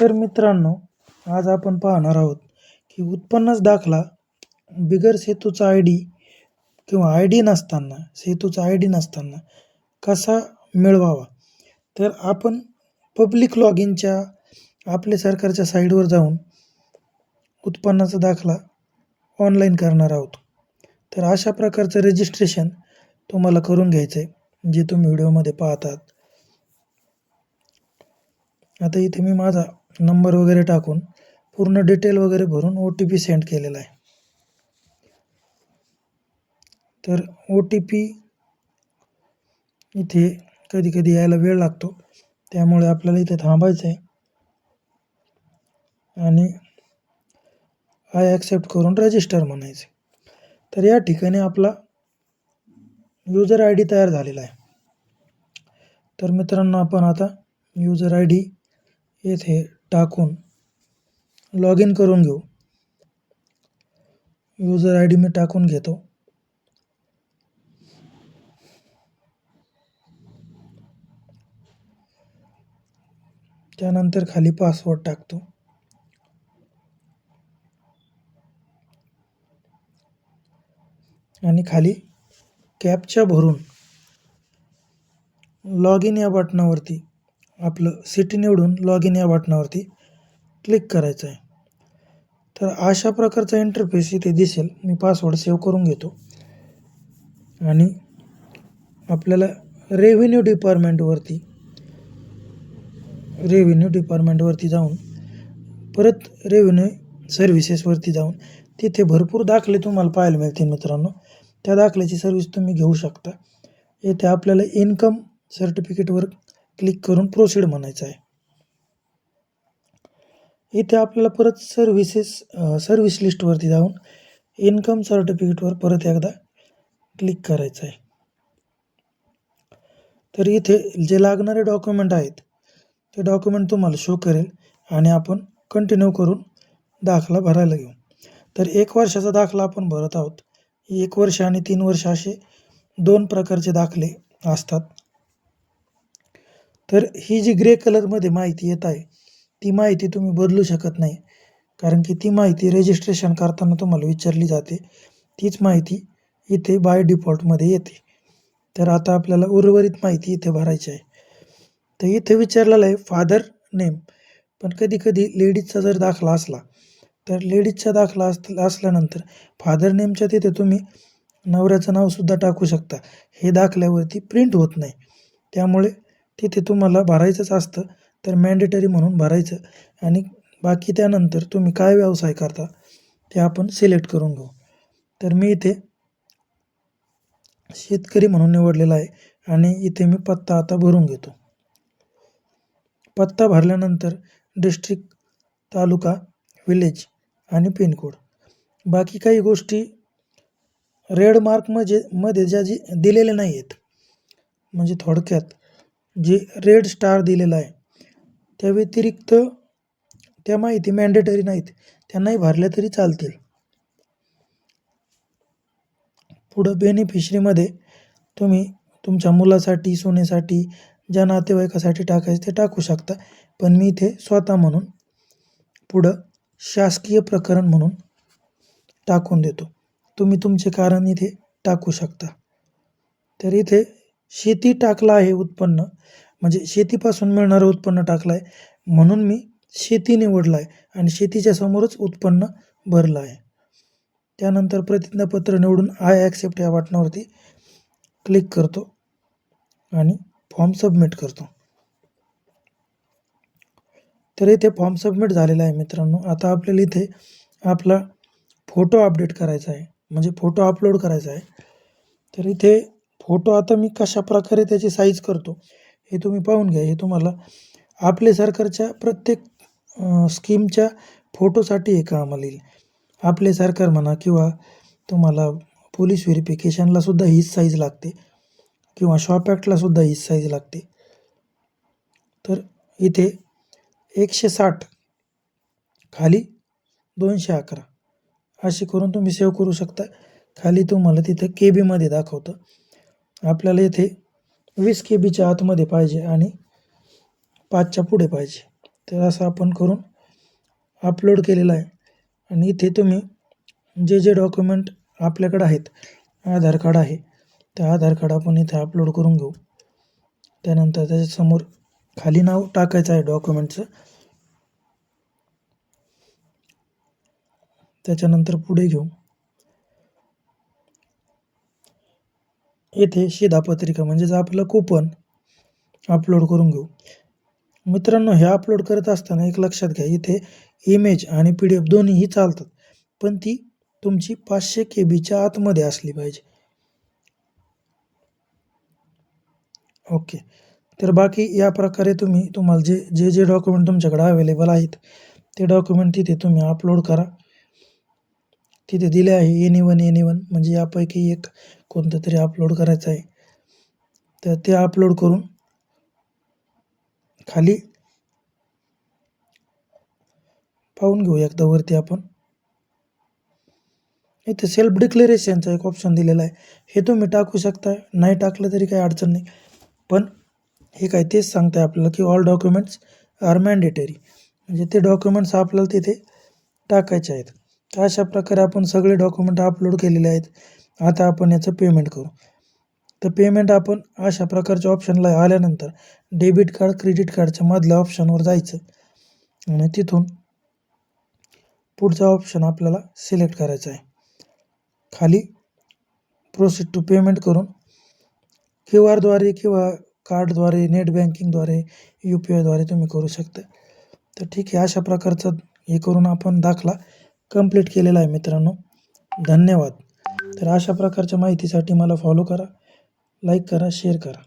तर मित्रांनो आज आपण पाहणार आहोत की उत्पन्नच दाखला बिगर सेतूचा आय डी किंवा आय डी नसताना सेतूचा आय डी नसताना कसा मिळवावा? तर आपण पब्लिक लॉग इनच्या आपल्या सरकारच्या साईडवर जाऊन उत्पन्नाचा दाखला ऑनलाईन करणार आहोत. तर अशा प्रकारचं रजिस्ट्रेशन तुम्हाला करून घ्यायचं आहे जे तुम्ही व्हिडिओमध्ये पाहतात. आता इथे मी माझा नंबर वगैरे टाकून पूर्ण डिटेल वगैरे भरून ओ टी पी सेंड केलेला आहे. तर ओ टी पी इथे कधी कधी यायला वेळ लागतो. त्यामुळे आपल्याला इथे थांबायचं आहे आणि आय ॲक्सेप्ट करून रजिस्टर म्हणायचे तर या ठिकाणी आपला युजर आय डी तयार झालेला आहे. तर मित्रांनो आपण आता युजर आय डी येथे टाकून लॉग इन करून घेऊ. युजर आय डी मी टाकून घेतो. त्यानंतर खाली पासवर्ड टाकतो. आणि खाली कॅपच्या भरून लॉग इन या बटनावरती आपलं सिटी निवडून लॉग इन या बटनावरती क्लिक करायचं आहे तर अशा प्रकारचा इंटरफेस इथे दिसेल. मी पासवर्ड सेव्ह करून घेतो. आणि आपल्याला रेव्हेन्यू डिपार्टमेंटवरती रेव्हेन्यू डिपार्टमेंटवरती जाऊन परत रेव्हेन्यू सर्व्हिसेसवरती जाऊन तिथे भरपूर दाखले तुम्हाला पाहायला मिळतील मित्रांनो. त्या दाखल्याची सर्व्हिस तुम्ही घेऊ शकता. येथे आपल्याला इन्कम सर्टिफिकेटवर क्लिक करून प्रोसीड म्हणायचं आहे. इथे आपल्याला परत सर्व्हिसेस सर्व्हिस लिस्टवरती जाऊन इन्कम सर्टिफिकेटवर परत एकदा क्लिक करायचं आहे. तर इथे जे लागणारे डॉक्युमेंट आहेत ते डॉक्युमेंट तुम्हाला शो करेल आणि आपण कंटिन्यू करून दाखला भरायला घेऊ. तर एक वर्षाचा दाखला आपण भरत आहोत. एक वर्ष आणि तीन वर्ष असे दोन प्रकारचे दाखले असतात. तर ही जी ग्रे कलरमध्ये माहिती येत आहे ती माहिती तुम्ही बदलू शकत नाही. कारण की ती माहिती रजिस्ट्रेशन करताना तुम्हाला विचारली जाते. तीच माहिती इथे बाय डिफॉल्टमध्ये येते. तर आता आपल्याला उर्वरित माहिती इथे भरायची आहे. तर इथे विचारलेलं आहे फादर नेम पण कधी कधी लेडीजचा जर दाखला असला तर लेडीजचा दाखला अस असल्यानंतर फादर नेमच्या तिथे तुम्ही नवऱ्याचं नावसुद्धा टाकू शकता. हे दाखल्यावरती प्रिंट होत नाही. त्यामुळे तिथे तुम्हाला भरायचंच असतं तर मॅन्डेटरी म्हणून भरायचं. आणि बाकी त्यानंतर तुम्ही काय व्यवसाय करता ते आपण सिलेक्ट करून घेऊ. तर मी इथे शेतकरी म्हणून निवडलेला आहे आणि इथे मी पत्ता आता भरून घेतो. पत्ता भरल्यानंतर डिस्ट्रिक्ट तालुका विलेज आणि पिनकोड बाकी काही गोष्टी रेड मार्क म्हणजे मध्ये ज्या जी दिलेल्या नाही आहेत म्हणजे थोडक्यात जे रेड स्टार दिलेला आहे. त्या व्यतिरिक्त त्या माहिती मॅन्डेटरी नाहीत. त्या नाही भरल्या तरी चालतील. पुढं बेनिफिशरीमध्ये तुम्ही तुमच्या मुलासाठी सोनेसाठी ज्या नातेवाईकासाठी टाकायचं ते टाकू शकता. पण मी इथे स्वतः म्हणून पुढं शासकीय प्रकरण म्हणून टाकून देतो. तुम्ही तुमचे कारण इथे टाकू शकता. तर इथे शेती टाकला आहे उत्पन्न. म्हणजे शेतीपासून मिळणारं उत्पन्न टाकलं आहे. म्हणून मी शेती निवडला आहे आणि शेतीच्या समोरच उत्पन्न भरलं आहे. त्यानंतर प्रतिज्ञापत्र निवडून आय ॲक्सेप्ट या बटनावरती क्लिक करतो आणि फॉर्म सबमिट करतो. तर इथे फॉर्म सबमिट झालेला आहे मित्रांनो. आता आपल्याला इथे आपला फोटो अपडेट करायचा आहे. म्हणजे फोटो अपलोड करायचा आहे. तर इथे फोटो आता मी कशा प्रकारे त्याची साईज करतो हे तुम्ही पाहून घ्या. हे तुम्हाला आपले सरकारच्या प्रत्येक स्कीमच्या फोटोसाठी हे कामाला येईल. आपले सरकार म्हणा किंवा तुम्हाला पोलीस व्हेरिफिकेशनलासुद्धा हीच साईज लागते किंवा शॉप ॲक्टलासुद्धा हीच साईज लागते. तर इथे एकशे साठ खाली दोनशे अकरा अशी करून तुम्ही सेव्ह करू शकता. खाली तुम्हाला तिथं के बीमध्ये दाखवतं. आपल्याला इथे वीस के बीच्या आतमध्ये पाहिजे आणि पाचच्या पुढे पाहिजे. तर असं आपण करून अपलोड केलेलं आहे. आणि इथे तुम्ही जे जे डॉक्युमेंट आपल्याकडे आहेत आधार कार्ड आहे ते आधार कार्ड आपण इथे अपलोड करून घेऊ. त्यानंतर त्याच्यासमोर खाली नाव टाकायचं आहे डॉक्युमेंटचं त्याच्यानंतर पुढे घेऊ. येथे शिधापत्रिका म्हणजेच आपलं कुपन अपलोड करून घेऊ. मित्रांनो हे अपलोड करत असताना एक लक्षात घ्या इथे इमेज आणि पी डी एफ दोन्हीही चालतात पण ती तुमची पाचशे के बीच्या आतमध्ये असली पाहिजे. ओके. तर बाकी या प्रकारे तुम्ही तुम्हाला जे जे जे डॉक्युमेंट तुमच्याकडे अवेलेबल आहेत ते डॉक्युमेंट तिथे तुम्ही अपलोड करा. तिथे दिले आहे एनी वन एनी वन म्हणजे यापैकी एक कोणतं तरी अपलोड करायचं आहे. तर ते अपलोड करून खाली पाहून घेऊ एकदा वरती आपण. इथे सेल्फ डिक्लेरेशनचा एक ऑप्शन दिलेला आहे. हे तुम्ही टाकू शकता नाही टाकलं तरी काही अडचण नाही. पण हे काय तेच सांगताय आपल्याला की ऑल डॉक्युमेंट्स आर मॅन्डेटरी म्हणजे ते डॉक्युमेंट्स आपल्याला तिथे टाकायचे आहेत. तर अशा प्रकारे आपण सगळे डॉक्युमेंट अपलोड केलेले आहेत. आता आपण याचं पेमेंट करू. तर पेमेंट आपण अशा प्रकारच्या ऑप्शनला आल्यानंतर डेबिट कार्ड क्रेडिट कार्डच्या मधल्या ऑप्शनवर जायचं. आणि तिथून पुढचा ऑप्शन आपल्याला सिलेक्ट करायचा आहे. खाली प्रोसीड टू पेमेंट करून क्यू आरद्वारे किंवा कार्डद्वारे नेट बँकिंगद्वारे यू पी आयद्वारे तुम्ही करू शकता. तर ठीक आहे अशा प्रकारचं हे करून आपण दाखला. कंप्लीट केलेला आहे मित्रांनो. धन्यवाद. तर अशा प्रकारच्या माहितीसाठी मला फॉलो करा लाईक करा शेअर करा.